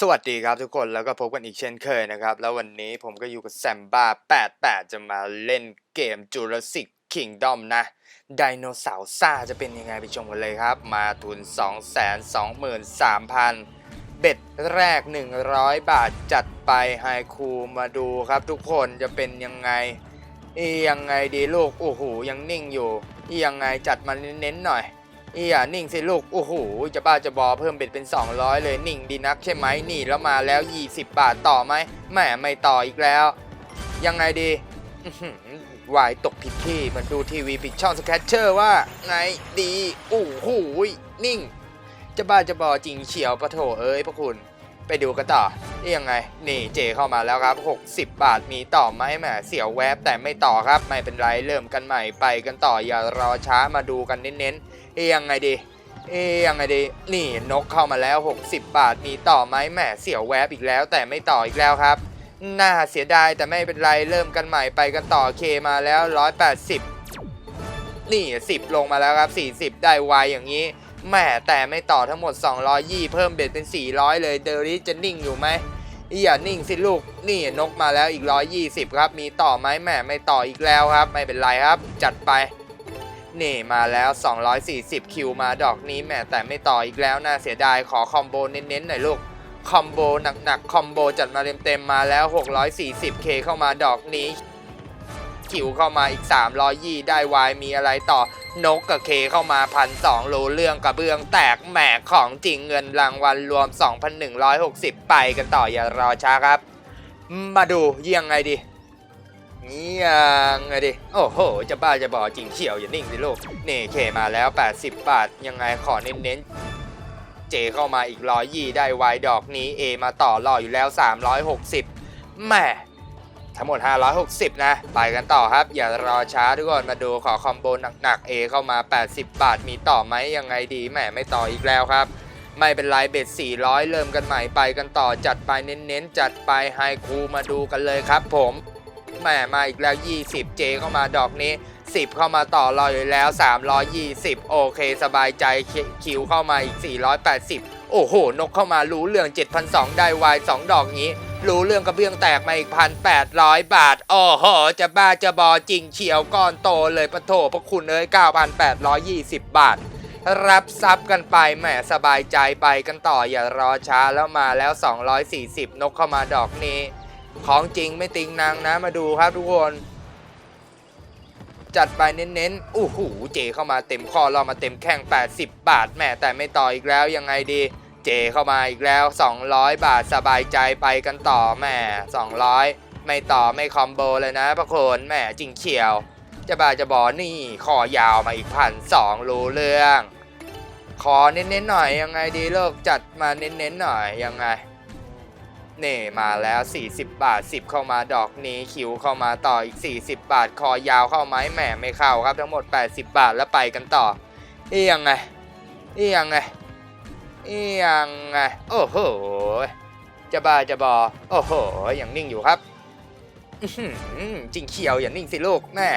สวัสดีครับทุกคนแล้วก็พบกันอีกเช่นเคยนะครับ แล้ววันนี้ผมก็อยู่กับแซมบ้า88 จะมาเล่นเกม Jurassic Kingdom นะไดโนเสาร์ซ่าจะเป็นยังไงไปชมกันเลยครับ มาทุน 223,000 เบ็ดแรก 100 บาทจัดไปไฮคูมาดูครับทุกคนจะเป็นยังไงอียังไงดีลูก โอ้โหยังนิ่งอยู่อียังไงจัดมาเน้นๆหน่อย อีอย่านิ่งสิลูก โอ้โห จะบ้าจะบอเพิ่มเบ็ดเป็น 200 เลยนิ่งดีนักใช่ไหมนี่แล้วมาแล้ว 20 บาทต่อไหมแหมไม่ต่ออีกแล้ว ยังไงดีวายตกผิดที่เหมือนดูทีวีผิดช่องสแคชเชอร์ว่า ไงดีโอ้โหนิ่ง จะบ้าจะบอจริงเฉียวปะโถเอ้ยพระคุณ ไปดูกันต่อ นี่ยังไง นี่เจเข้ามาแล้วครับ 60 บาทมีต่อไหมแหมเสียวแวบแต่ไม่ต่อครับ ไม่เป็นไรเริ่มกันใหม่ไปกันต่ออย่ารอช้ามาดูกันเน้นๆเอ้ยังไงดีเอ้ยังไงดี นี่นกเข้ามาแล้ว 60 บาทมีต่อไหมแหมเสียวแวบอีกแล้ว แต่ไม่ต่ออีกแล้วครับ น่าเสียดายแต่ไม่เป็นไรเริ่มกันใหม่ไปกันต่อเคมาแล้ว 180 นี่ 10 ลงมาแล้วครับ 40 ได้ไวอย่างนี้ แหมแต่ไม่ต่อทั้งหมด 220 เพิ่มเบ็ดเป็น 400 เลยเดอริจะนิ่งอยู่ไหมอย่านิ่งสิลูกนี่นกมาแล้วอีก 120 ครับ มีต่อไหมแหมไม่ต่ออีกแล้วครับ ไม่เป็นไรครับ จัดไปนี่มาแล้ว 240 คิวมาดอกนี้แหมแต่ไม่ต่ออีกแล้วน่าเสียดายขอคอมโบเน้นๆหน่อยลูกคอมโบหนักๆคอมโบจัดมาเต็มๆมาแล้ว 640k เข้ามาดอกนี้ คิวเข้ามาอีก300ยี่ได้วายมีอะไรต่อนกกับเคเข้ามาพันสองรู้เรื่องกระเบื้องแตกแหมของจริงเงินรางวัลรวม 2,160 ไปกันต่ออย่ารอช้าครับ มาดูยังไงดียังไงดิ โอ้โห จะบ้าจะบอจริงเฉียวอย่านิ่งสิลูกนี่เคมาแล้ว 80 บาท ยังไงขอเน้นๆ เจเข้ามาอีกร้อยยี่ได้ไวดอกนี้ A มาต่อรออยู่แล้ว 360แหม ทั้งหมด 560 นะ ไปกันต่อครับ อย่ารอช้าทุกคนมาดูขอคอมโบหนักๆ A เข้ามา 80 บาท มีต่อไหมยังไงดีแหมไม่ต่ออีกแล้วครับ ไม่เป็นไรเบ็ด 400 เริ่มกันใหม่ไปกันต่อจัดไปเน้นๆ จัดไปไฮคูมาดูกันเลยครับผมแหมมาอีกแล้ว 20 เจเข้ามาดอกนี้ 10 เข้ามาต่อรออยู่แล้ว 320 โอเค สบายใจคิคิวเข้ามาอีก 480 โอ้โห นกเข้ามารู้เรื่อง 7,200 ได้วาย2ดอกนี้ รู้เรื่องกระเบื้องแตกมาอีก1,800บาทโอ้โหจะบ้าจะบอจริงเฉียวก้อนโตเลยปะโถพระคุณเอ้ย9,820บบาท รับทรัพย์กันไปแหมสบายใจไปกันต่ออย่ารอช้าแล้วมาแล้ว 240 นกเข้ามาดอกนี้ ของจริงไม่ติงนางนะมาดูครับทุกคนจัดไปเน้นๆอู้หูเจเข้ามาเต็มข้อเรามาเต็มแข้ง80 บาทแหม่แต่ไม่ต่ออีกแล้วยังไงดี เจเข้ามาอีกแล้ว 200 บาทสบายใจไปกันต่อแหม่200 ไม่ต่อไม่คอมโบเลยนะพระคนแหม่จริงเขียว จะบาจะบอนี่คอยาวมาอีกพันสองรู้เรื่อง ขอเน้นๆหน่อยยังไงดีเลิกจัดมาเน้นๆหน่อยยังไงนี่มาแล้ว 40 บาท 10 เข้ามาดอกนี้คิวเข้ามาต่ออีก 40 บาท คอยาวเข้าไหมแหมไม่เข้าครับทั้งหมด 80 บาทแล้วไปกันต่ออียังไงอียังไง อียังไงโอ้โหจะบ้าจะบอโอ้โหยังนิ่งอยู่ครับจริงเขียวอย่านิ่งสิลูกแม่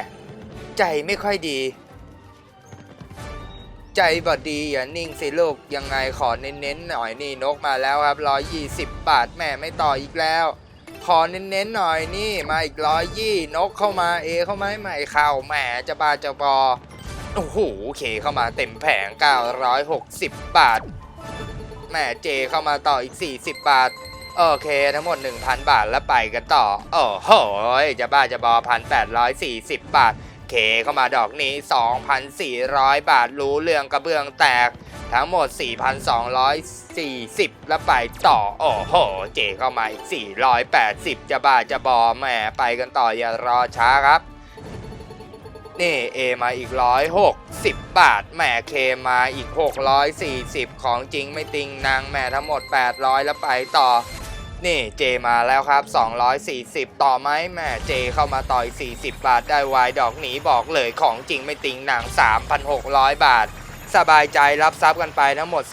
ใจไม่ค่อยดี ใจบอดดีอย่านิ่งสิลูกยังไงขอเน้นๆหน่อยนี่นกมาแล้วครับร้อยยี่สิบบาทแม่ไม่ต่ออีกแล้ว ขอเน้นๆหน่อยนี่มาอีกร้อยยี่นกเข้ามาเอเข้ามาไม่เข้าแหมจะบาจะบอโอ้โหเคเข้ามาเต็มแผง 960 บาท แหมเจเข้ามาต่ออีก 40 บาท โอเคทั้งหมด 1,000 บาทแล้วไปกันต่อ โอ้โหจะบ้าจะบอ1,840 บาท เคเข้ามาดอกนี้ 2,400 บาทรู้เรื่องกระเบื้องแตก ทั้งหมด 4,240 แล้วไปต่อ โอ้โห เจเข้ามาอีก 480 จะบ้าจะบอแหมไปกันต่ออย่ารอช้าครับ นี่ A มาอีก 160 บาท แหมเคมาอีก 640 ของจริงไม่ติงนางแหมทั้งหมด 800 แล้วไปต่อ นี่เจมาแล้วครับ 240 ต่อไหมแม่เจเข้ามาต่ออีก40 บาทได้วายดอกหนีบอกเลยของจริงไม่ติงนัง3,600 บาท สบายใจรับทรัพย์กันไปทั้งหมด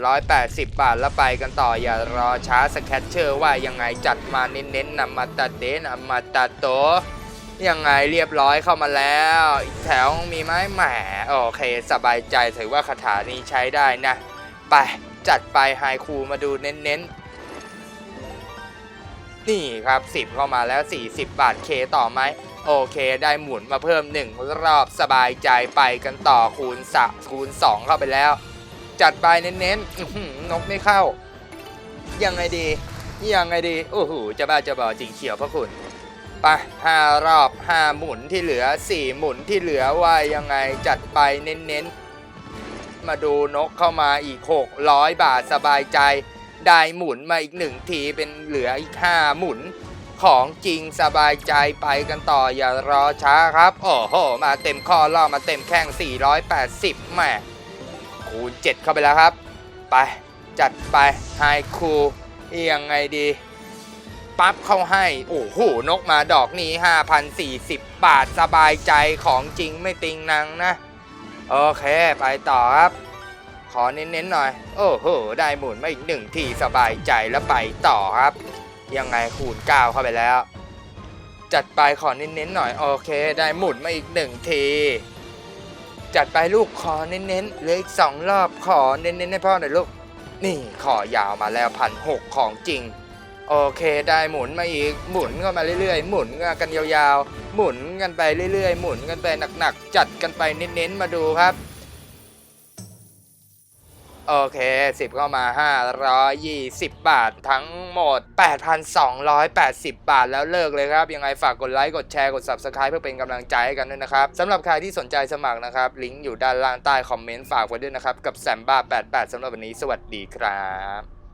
3,880 บาท แล้วไปกันต่ออย่ารอช้าสแคชเชอร์ว่ายังไงจัดมาเน้นๆนำมาตัดเดนำมาตัดโต ยังไงเรียบร้อยเข้ามาแล้วอีกแถวมีไหมแหมโอเค สบายใจถือว่าคาถานี้ใช้ได้นะ ไปจัดไปไฮคูมาดูเน้นๆ นี่ครับ 10 เข้ามาแล้ว 40 บาทเคต่อไหมโอเค ได้หมุนมาเพิ่ม 1 รอบสบายใจไปกันต่อคูณสะคูณ 2 เข้าไปแล้ว จัดไปเน้นๆนกไม่เข้า ยังไงดี ยังไงดี โอ้โหจะบ้าจะบอจริงเขียวพระคุณ ไปห้ารอบห้าหมุนที่เหลือสี่หมุนที่เหลือว่ายังไงจัดไปเน้นๆ มาดูนกเข้ามาอีก600บาทสบายใจ ได้หมุนมาอีกหนึ่งทีเป็นเหลืออีก5หมุน ของจริงสบายใจไปกันต่ออย่ารอช้าครับ โอ้โห มาเต็มข้อล่อมาเต็มแข้ง480แหมคูณ 7 เข้าไปแล้วครับ ไปจัดไปไฮคูยังไงดี ปั๊บเข้าให้ โอ้โห นกมาดอกนี้ 5,040 บาทสบายใจของจริงไม่ติงนังนะ โอเค ไปต่อครับ ขอเน้นๆหน่อย โอ้โห ได้หมุนมาอีกหนึ่งทีสบายใจแล้วไปต่อครับ ยังไงคูณ9เข้าไปแล้ว จัดไปขอเน้นๆหน่อย โอเค ได้หมุนมาอีกหนึ่งทีจัดไปลูกขอเน้นๆเหลืออีกสองรอบขอเน้นๆให้พ่อหน่อยลูก นี่ขอยาวมาแล้วพันหกของจริง โอเค ได้หมุนมาอีก หมุนกันมาเรื่อยๆ หมุนกันยาวๆ หมุนกันไปเรื่อยๆ หมุนกันไปหนักๆ จัดกันไปเน้นๆ มาดูครับ โอเค 10 เข้ามา 520 บาททั้งหมด 8,280 บาทแล้วเลิกเลยครับ ยังไงฝากกดไลค์ กดแชร์ กด Subscribe เพื่อเป็นกำลังใจให้กันด้วยนะครับสำหรับใครที่สนใจสมัครนะครับ ลิงก์อยู่ด้านล่างใต้คอมเมนต์ฝากไว้ด้วยนะครับ กับแซมบ้า88สำหรับวันนี้ สวัสดีครับ